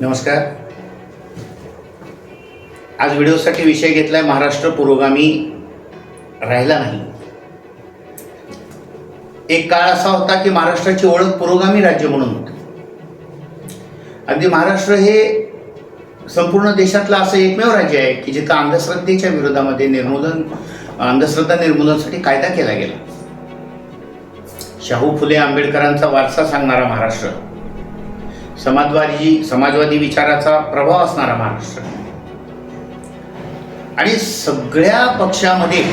नमस्कार. आज व्हिडिओसाठी विषय घेतलाय महाराष्ट्र पुरोगामी राहिला नाही. एक काळ असा होता की महाराष्ट्राची ओळख पुरोगामी राज्य म्हणून होती. अगदी महाराष्ट्र हे संपूर्ण देशातलं असं एकमेव राज्य आहे की जिथं अंधश्रद्धेच्या विरोधामध्ये निर्मूलन अंधश्रद्धा निर्मूलनासाठी कायदा केला गेला. शाहू फुले आंबेडकरांचा वारसा सांगणारा महाराष्ट्र. समाजवादी समाजवादी विचाराचा प्रभाव असणारा महाराष्ट्र आणि सगळ्या पक्षामध्ये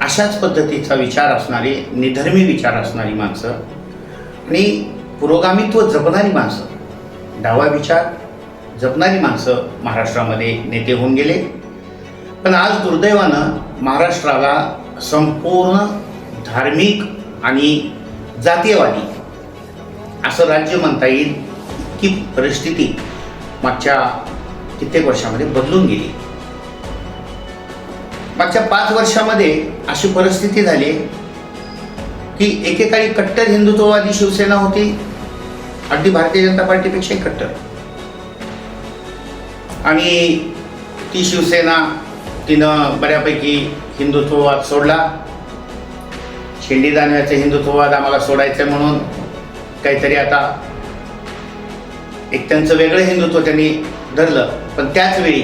अशाच पद्धतीचा विचार असणारी निधर्मी विचार असणारी माणसं आणि पुरोगामित्व जपणारी माणसं. डावा विचार जपणारी माणसं महाराष्ट्रामध्ये नेते होऊन गेले. पण आज दुर्दैवानं महाराष्ट्राला संपूर्ण धार्मिक आणि जातीयवादी असं राज्य म्हणता येईल की परिस्थिती मागच्या कित्येक वर्षामध्ये बदलून गेली. मागच्या पाच वर्षामध्ये अशी परिस्थिती झाली की एकेकाळी कट्टर हिंदुत्ववादी शिवसेना होती अगदी भारतीय जनता पार्टीपेक्षाही कट्टर. आणि ती शिवसेना तिनं बऱ्यापैकी हिंदुत्ववाद सोडला. शेंडी दानव्याचे हिंदुत्ववाद आम्हाला सोडायचं म्हणून काहीतरी आता एक त्यांचं वेगळं हिंदुत्व त्यांनी धरलं. पण त्याच वेळी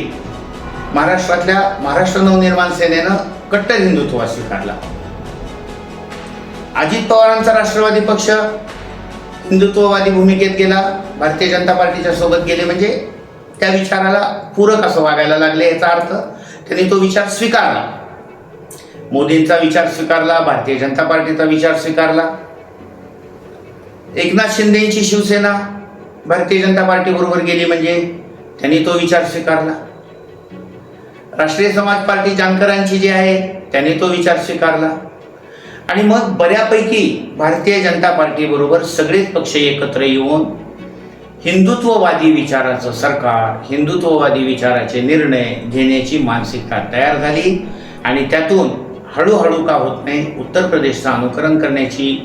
महाराष्ट्रातल्या महाराष्ट्र नवनिर्माण सेनेनं कट्टर हिंदुत्व स्वीकारला. अजित पवारांचा राष्ट्रवादी पक्ष हिंदुत्ववादी भूमिकेत गेला. भारतीय जनता पार्टीच्या सोबत गेले म्हणजे त्या विचाराला पूरक असं वागायला लागले याचा अर्थ त्यांनी तो विचार स्वीकारला. मोदींचा विचार स्वीकारला भारतीय जनता पार्टीचा विचार स्वीकारला. एकनाथ शिंदेची शिवसेना भारतीय जनता पार्टी बरोबर गेली म्हणजे त्यांनी तो विचार स्वीकारला. राष्ट्रीय समाज पार्टी जानकरांची जी आहे त्यांनी तो विचार स्वीकारला. आणि मग बऱ्यापैकी भारतीय जनता पार्टी बरोबर सगळेच पक्ष एकत्र येऊन हिंदुत्ववादी विचाराचं सरकार हिंदुत्ववादी विचाराचे निर्णय घेण्याची मानसिकता तयार झाली आणि त्यातून हळूहळू का होत नाही उत्तर प्रदेशचं अनुकरण करण्याची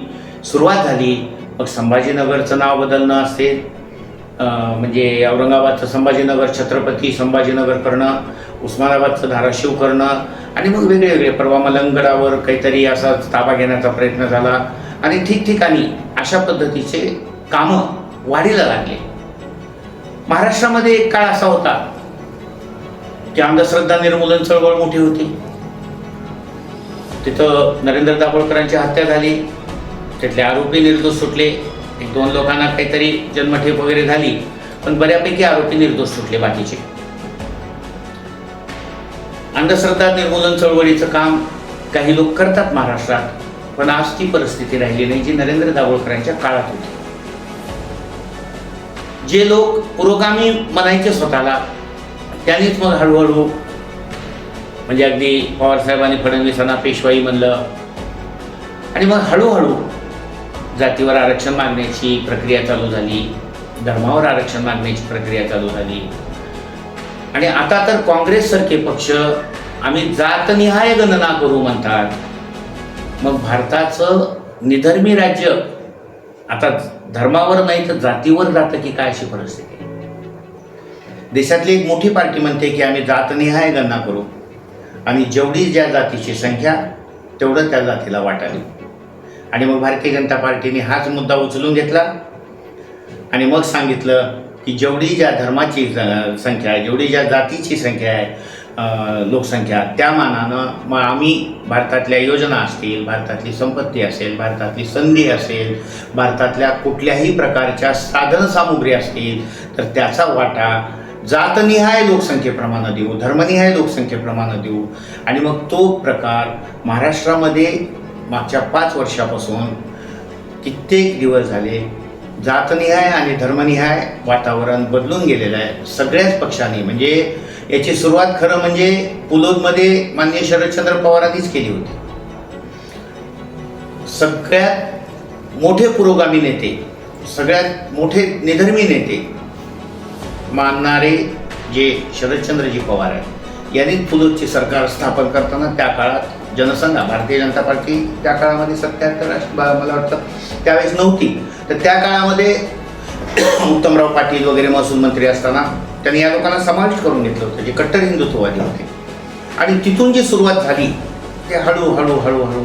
सुरुवात झाली. मग संभाजीनगरचं नाव बदलणं असेल म्हणजे औरंगाबादचं संभाजीनगर छत्रपती संभाजीनगर करणं उस्मानाबादचं धाराशिव करणं आणि मग वेगळे वेगळे परवा मलंगडावर काहीतरी असा ताबा घेण्याचा प्रयत्न झाला. आणि ठिकठिकाणी अशा पद्धतीचे कामं वाढीला लागले. महाराष्ट्रामध्ये एक काळ असा होता की अंधश्रद्धा निर्मूलन चळवळ मोठी होती. तिथं नरेंद्र दाभोळकरांची हत्या झाली. त्यातले आरोपी निर्दोष सुटले. एक दोन लोकांना काहीतरी जन्मठेप वगैरे झाली पण बऱ्यापैकी आरोपी निर्दोष सुटले बाकीचे. अंधश्रद्धा निर्मूलन चळवळीचं काम काही लोक करतात महाराष्ट्रात पण आज ती परिस्थिती राहिली नाही जी नरेंद्र दाभोळकरांच्या काळात होती. जे लोक पुरोगामी म्हणायचे स्वतःला त्यांनीच मग हळूहळू म्हणजे अगदी पवारसाहेबांनी फडणवीसांना पेशवाई म्हणलं आणि मग हळूहळू जातीवर आरक्षण मागण्याची प्रक्रिया चालू झाली. धर्मावर आरक्षण मागण्याची प्रक्रिया चालू झाली. आणि आता तर काँग्रेससारखे पक्ष आम्ही जातनिहाय गणना करू म्हणतात. मग भारताचं निधर्मी राज्य आता धर्मावर नाही तर जातीवर जातं की काय अशी परिस्थिती देशातली एक मोठी पार्टी म्हणते की आम्ही जातनिहाय गणना करू. आणि जेवढी ज्या जातीची संख्या तेवढं त्या जातीला वाटावी. आणि मग भारतीय जनता पार्टीने हाच मुद्दा उचलून घेतला. आणि मग सांगितलं की जेवढी ज्या धर्माची संख्या आहे जेवढी ज्या जातीची संख्या आहे लोकसंख्या त्या मानानं मग आम्ही भारतातल्या योजना असतील भारतातली संपत्ती असेल भारतातली संधी असेल भारतातल्या कुठल्याही प्रकारच्या साधनसामुग्री असतील तर त्याचा वाटा जातनिहाय लोकसंख्येप्रमाणे देऊ धर्मनिहाय लोकसंख्येप्रमाणे देऊ. आणि मग तो प्रकार महाराष्ट्रामध्ये मागच्या पाच वर्षापासून कित्येक दिवस झाले जातनिहाय आणि धर्मनिहाय वातावरण बदलून गेलेलं आहे. सगळ्याच पक्षांनी म्हणजे याची सुरुवात खरं म्हणजे पुलोदमध्ये माननीय शरदचंद्र पवारांनीच केली होती. सगळ्यात मोठे पुरोगामी नेते सगळ्यात मोठे निधर्मी नेते मानणारे जे शरदचंद्रजी पवार आहेत यांनी पुलोदची सरकार स्थापन करताना त्या काळात जनसंघ भारतीय जनता पार्टी त्या काळामध्ये सत्याहत्तर मला वाटतं त्यावेळेस नव्हती. तर त्या काळामध्ये उत्तमराव पाटील वगैरे महसूल मंत्री असताना त्यांनी या लोकांना समाविष्ट करून घेतलं होतं जे कट्टर हिंदुत्ववादी होते. आणि तिथून जी सुरुवात झाली ते हळूहळू हळूहळू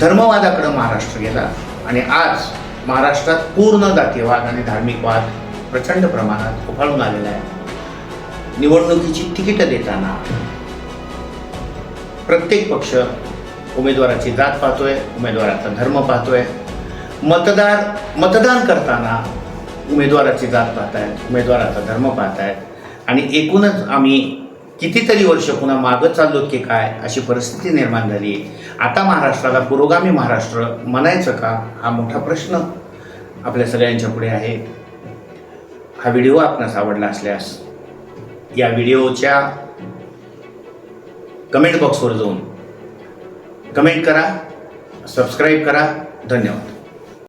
धर्मवादाकडे महाराष्ट्र गेला. आणि आज महाराष्ट्रात पूर्ण जातीयवाद आणि धार्मिक वाद प्रचंड प्रमाणात उफाळून आलेला आहे. निवडणुकीची तिकीटं देताना प्रत्येक पक्ष उमेदवाराची जात पाहतोय उमेदवाराचा धर्म पाहतोय. मतदार मतदान करताना उमेदवाराची जात पाहतायत उमेदवाराचा धर्म पाहतायत. आणि एकूणच आम्ही कितीतरी वर्ष पुन्हा मागं चाललो की काय अशी परिस्थिती निर्माण झाली. आता महाराष्ट्राला पुरोगामी महाराष्ट्र म्हणायचं का? हा मोठा प्रश्न आपल्या सगळ्यांच्या पुढे आहे. हा व्हिडिओ आपणास आवडला असल्यास या व्हिडिओच्या कमेंट बॉक्सवर जाऊन कमेंट करा सबस्क्राईब करा. धन्यवाद.